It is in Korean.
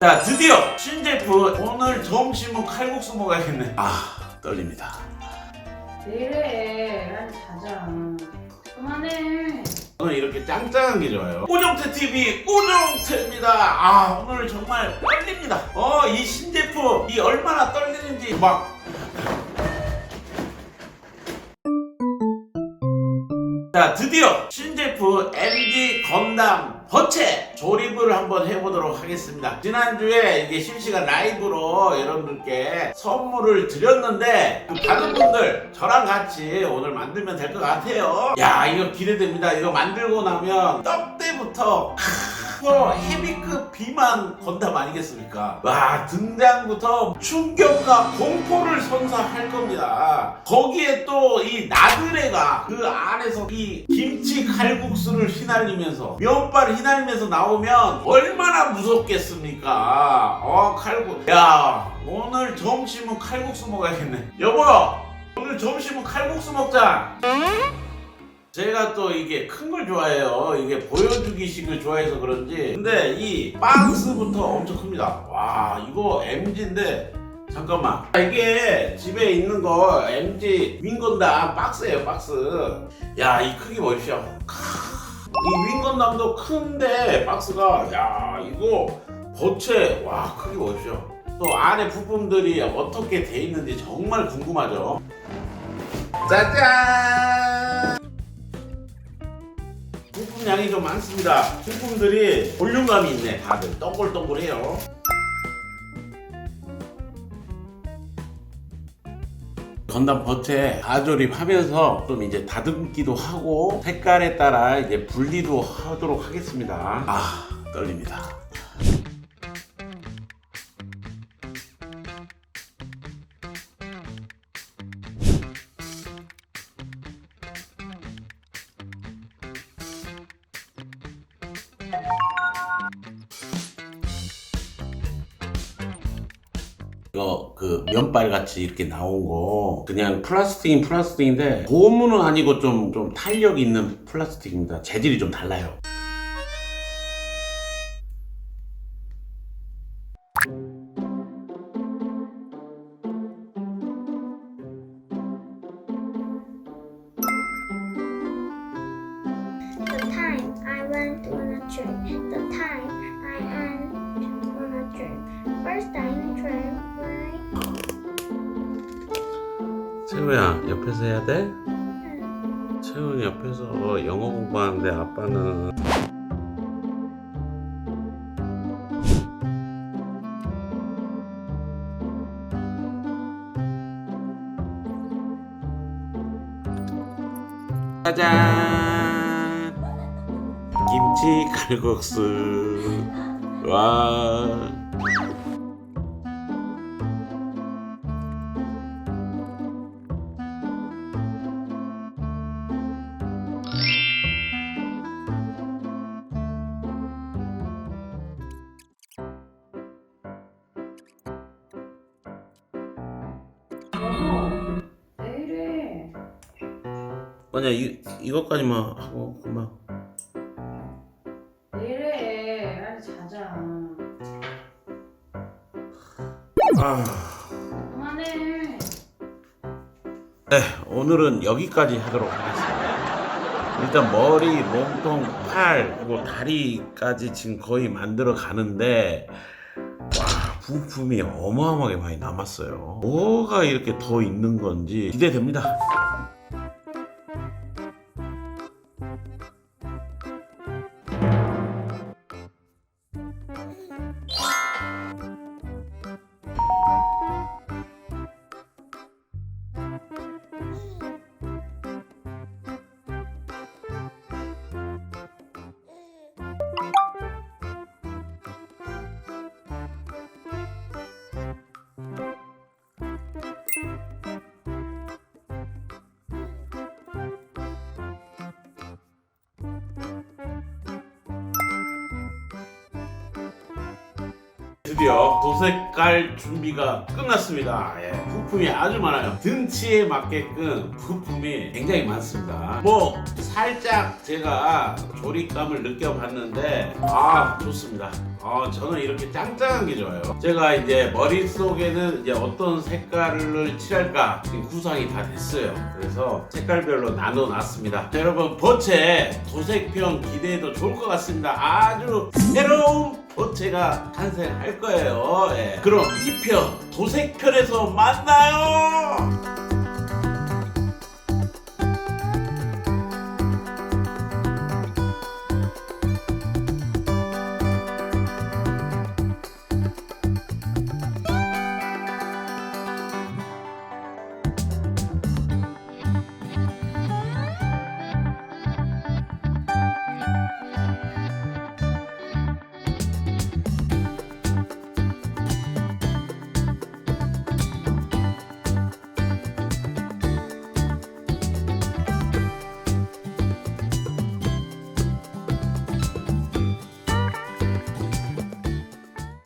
자 드디어 신제품 오늘 점심은 칼국수 먹어야겠네 아 떨립니다 왜 이래? 빨리 자자. 그만해. 저는 이렇게 짱짱한 게 좋아요 우정태 TV 우정태입니다 아 오늘 정말 떨립니다 어 이 신제품 이 얼마나 떨리는지 막 자, 드디어 신제품 MG 건담 버체 조립을 한번 해보도록 하겠습니다. 지난주에 이게 실시간 라이브로 여러분들께 선물을 드렸는데 그 받은 분들 저랑 같이 오늘 만들면 될 것 같아요. 야, 이거 기대됩니다. 이거 만들고 나면 떡 때부터 뭐 헤비급 비만 건담 아니겠습니까? 와 등장부터 충격과 공포를 선사할 겁니다. 거기에 또 이 나그네가 그 안에서 이 김치 칼국수를 휘날리면서 면발 휘날리면서 나오면 얼마나 무섭겠습니까? 어 칼국 야 오늘 점심은 칼국수 먹어야겠네. 여보 오늘 점심은 칼국수 먹자. 제가 또 이게 큰 걸 좋아해요. 이게 보여주기식을 좋아해서 그런지. 근데 이 박스부터 엄청 큽니다. 와, 이거 MG인데, 잠깐만. 아, 이게 집에 있는 거 MG 윙건담 박스예요, 박스. 야, 이 크기 보십시오. 크, 이 윙건담도 큰데, 박스가, 야, 이거 버체, 와, 크기 보십시오. 또 안에 부품들이 어떻게 돼 있는지 정말 궁금하죠. 짜잔! 양이 좀 많습니다. 부품들이 볼륨감이 있네. 다들 동글동글해요. 건담 버체 가조립하면서 좀 이제 다듬기도 하고 색깔에 따라 이제 분리도 하도록 하겠습니다. 아 떨립니다. 이거 그 면발 같이 이렇게 나온 거 그냥 플라스틱인 플라스틱인데 고무는 아니고 좀 좀 탄력 있는 플라스틱입니다. 재질이 좀 달라요. First time trip. Right? 채우야 옆에서 해야 돼? 채우는 옆에서 영어 공부하는데 아빠는 짜잔 김치 칼국수 와 아니야 이, 이것까지만 하고 그만 왜 이래? 빨리 자자. 아... 그만해. 네 오늘은 여기까지 하도록 하겠습니다 일단 머리, 몸통, 팔 그리고 다리까지 지금 거의 만들어 가는데 와 부품이 어마어마하게 많이 남았어요 뭐가 이렇게 더 있는 건지 기대됩니다 Thank you. 드디어 도색깔 준비가 끝났습니다. 예, 부품이 아주 많아요. 등치에 맞게끔 부품이 굉장히 많습니다. 뭐 살짝 제가 조립감을 느껴봤는데 아 좋습니다. 아 저는 이렇게 짱짱한 게 좋아요. 제가 이제 머릿속에는 이제 어떤 색깔을 칠할까 지금 구상이 다 됐어요. 그래서 색깔별로 나눠놨습니다. 자, 여러분 버체 도색편 기대해도 좋을 것 같습니다. 아주 새로운 버체가 탄생할 거예요. 예. 그럼 2편 도색편에서 만나요.